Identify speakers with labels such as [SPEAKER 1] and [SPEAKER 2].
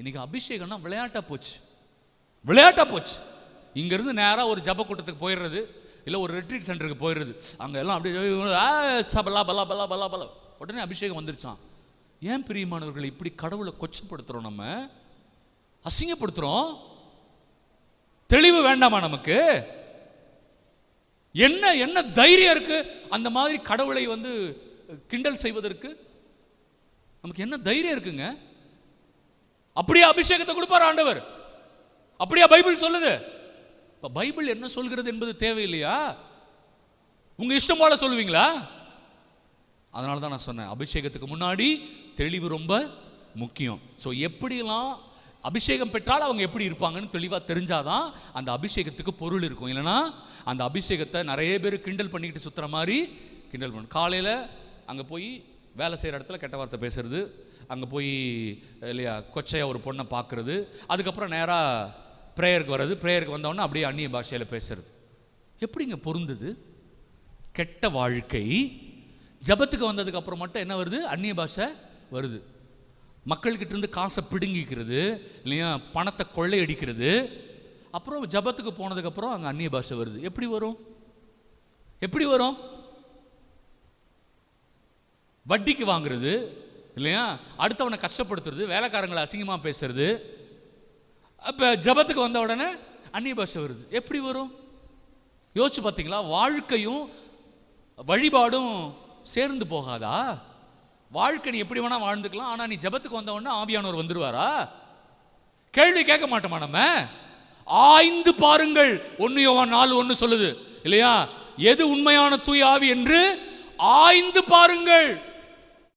[SPEAKER 1] இன்னைக்கு அபிஷேகம்னா விளையாட்டா போச்சு. விளையாட்டா போச்சு. இங்கிருந்து நேராக ஒரு ஜப கூட்டத்துக்கு போயிடுறது இல்லை ஒரு ரெட்ரீட் சென்டருக்கு போயிடுறது. அங்கே எல்லாம் அப்படியே ஆ, சபலா பலா பலா பலா பலா உடனே அபிஷேகம் வந்துருச்சான் ஏன் பிரியமானவர்கள் இப்படி கடவுளை கொச்சப்படுத்துகிறோம் நம்ம? அசிங்கப்படுத்துகிறோம் தெளிவு வேண்டாமா நமக்கு? என்ன என்ன தைரியம் இருக்கு? அந்த மாதிரி கடவுளை வந்து கிண்டல் செய்வதற்கு நமக்கு என்ன தைரியம் இருக்குங்க? அப்படியே அபிஷேகத்தை கொடுப்பார் ஆண்டவர். அப்படியா பைபிள் சொல்லுது. இப்போ பைபிள் என்ன சொல்கிறது என்பது தேவையில்லையா? உங்க இஷ்டம் போல சொல்லுவீங்களா? அதனால தான் நான் சொன்னேன் அபிஷேகத்துக்கு முன்னாடி தெளிவு ரொம்ப முக்கியம். ஸோ எப்படிலாம் அபிஷேகம் பெற்றால் அவங்க எப்படி இருப்பாங்கன்னு தெளிவாக தெரிஞ்சாதான் அந்த அபிஷேகத்துக்கு பொருள் இருக்கும். இல்லைன்னா அந்த அபிஷேகத்தை நிறைய பேர் கிண்டல் பண்ணிக்கிட்டு சுற்றுற மாதிரி கிண்டல் பண்ணும். காலையில் அங்கே போய் வேலை செய்கிற இடத்துல கெட்ட வார்த்தை பேசுறது அங்கே போய் இல்லையா கொச்சையா ஒரு பொண்ணை பார்க்குறது. அதுக்கப்புறம் நேராக ப்ரேயருக்கு வர்றது. ப்ரேயருக்கு வந்தோடனே அப்படியே அந்நிய பாஷையில் பேசுறது. எப்படிங்க பொருந்துது? கெட்ட வாழ்க்கை. ஜபத்துக்கு வந்ததுக்கு அப்புறம் மட்டும் என்ன வருது? அந்நிய பாஷை வருது. மக்கள்கிட்ட இருந்து காசை பிடுங்கிக்கிறது இல்லையா பணத்தை கொள்ளையடிக்கிறது. அப்புறம் ஜபத்துக்கு போனதுக்கப்புறம் அங்கே அந்நிய பாஷை வருது. எப்படி வரும்? எப்படி வரும்? வட்டிக்கு வாங்குறது. இல்லையா? அடுத்தவனை கஷ்டப்படுத்துறது வேலைக்காரங்களை அசிங்கமாக பேசுறது. அப்போ ஜபத்துக்கு வந்த உடனே அந்நிய பாஷை வருது. எப்படி வரும்? யோசிச்சு பார்த்தீங்களா? வாழ்க்கையும் வழிபாடும் சேர்ந்து போகாதா? வாழ்க்கை நீ எப்படி வேணா வாழ்ந்துக்கலாம். ஆனால் நீ ஜெபத்துக்கு வந்த உடனே ஆவியானவர் வந்துடுவாரா கேள்வி கேட்க மாட்டோமா நம்ம? ஆய்ந்து பாருங்கள். ஒன்று யோவான் நாலு ஒன்று சொல்லுது. இல்லையா? எது உண்மையான தூய் ஆவி என்று? ஆய்ந்து பாருங்கள்.